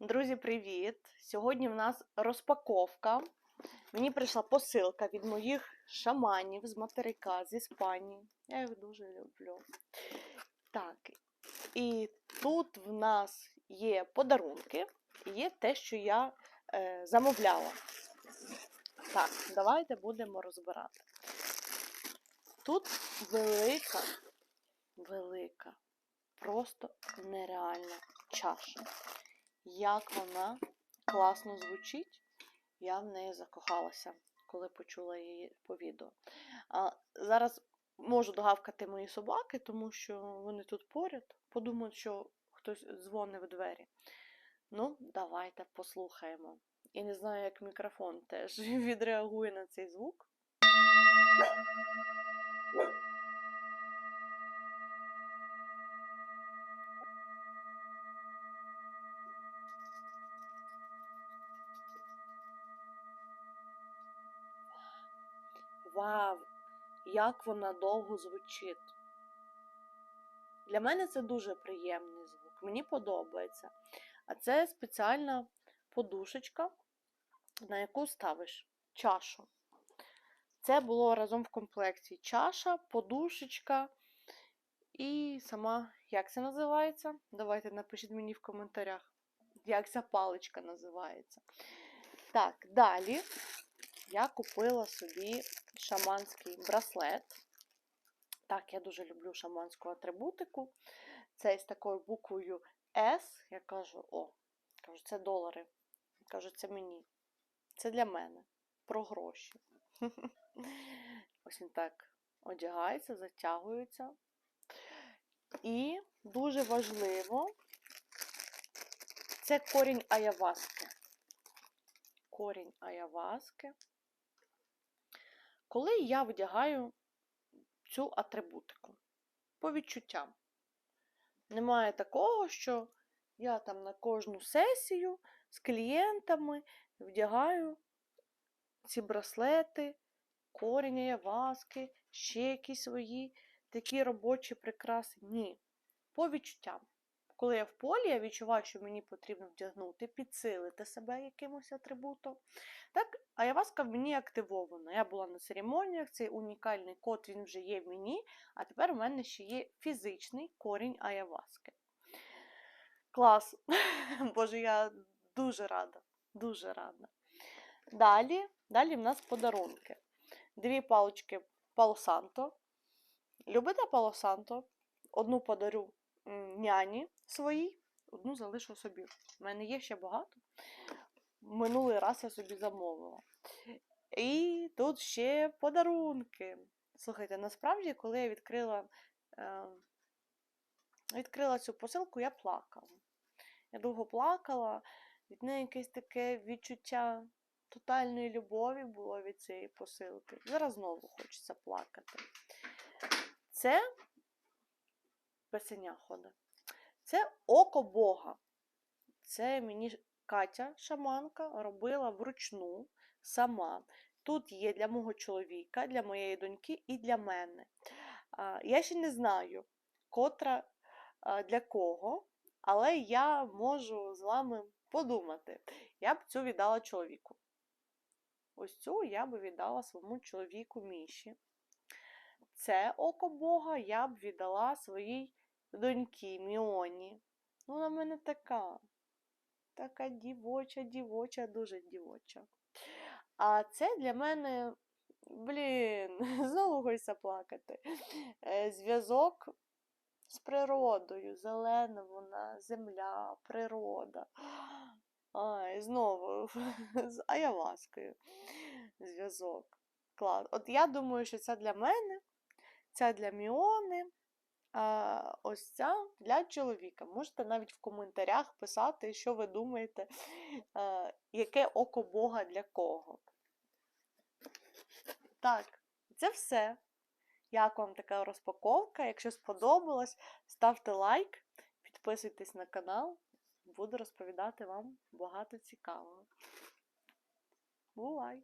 Друзі, привіт! Сьогодні в нас розпаковка. Мені прийшла посилка від моїх шаманів з материка з Іспанії. Я їх дуже люблю. Так, і тут в нас є подарунки, є те, що я е, замовляла. Так, давайте будемо розбирати. Тут велика, велика, просто нереальна чаша. Як вона класно звучить, я в неї закохалася, коли почула її по відео. А, зараз можу догавкати мої собаки, тому що вони тут поряд. Подумають, що хтось дзвонить в двері. Ну, давайте послухаємо. І не знаю, як мікрофон теж відреагує на цей звук. Вау! Як вона довго звучить. Для мене це дуже приємний звук. Мені подобається. А це спеціальна подушечка, на яку ставиш чашу. Це було разом в комплекті чаша, подушечка і сама, як це називається? Давайте напишіть мені в коментарях, як ця паличка називається. Так, далі я купила собі шаманський браслет. Так, я дуже люблю шаманську атрибутику. Це з такою буквою S. Я кажу, о, кажу, це долари. Кажу, це мені. Це для мене. Про гроші. Ось він так одягається, затягується. І дуже важливо, це корінь аяваски. Корінь аяваски. Коли я вдягаю цю атрибутику, по відчуттям, немає такого, що я там на кожну сесію з клієнтами вдягаю ці браслети, корінь аяваски, ще якісь свої такі робочі прикраси. Ні. По відчуттям. Коли я в полі, я відчуваю, що мені потрібно вдягнути, підсилити себе якимось атрибутом. Так, аяваска в мені активована. Я була на церемоніях, цей унікальний код він вже є в мені, а тепер у мене ще є фізичний корінь аяваски. Клас! Боже, я дуже рада, дуже рада. Далі, далі в нас подарунки. Дві палички Палосанто. Любите Палосанто? Одну подарю няні своїй, одну залишу собі. У мене є ще багато. Минулий раз я собі замовила. І тут ще подарунки. Слухайте, насправді, коли я відкрила, е, відкрила цю посилку, я плакала. Я довго плакала, від неї якесь таке відчуття тотальної любові було від цієї посилки. Зараз знову хочеться плакати. Це песеня ходить. Це око Бога. Це мені Катя, шаманка, робила вручну сама. Тут є для мого чоловіка, для моєї доньки і для мене. Я ще не знаю, котра для кого, але я можу з вами подумати. Я б цю віддала чоловіку. Ось цю я би віддала своєму чоловіку Міші. Це око Бога я б віддала своїй доньки Міоні. Ну, вона в мене така. Така дівоча, дівоча, дуже дівоча. А це для мене, блін, знову хочеться плакати. Е, Зв'язок з природою, зелена вона, земля, природа. Ай, знову з аяваскою зв'язок. Клас. От я думаю, що це для мене, це для Міони, а ось ця для чоловіка. Можете навіть в коментарях писати, що ви думаєте, яке око Бога для кого. Так, це все. Як вам така розпаковка? Якщо сподобалось, ставте лайк, підписуйтесь на канал. Буду розповідати вам багато цікавого. Бувай!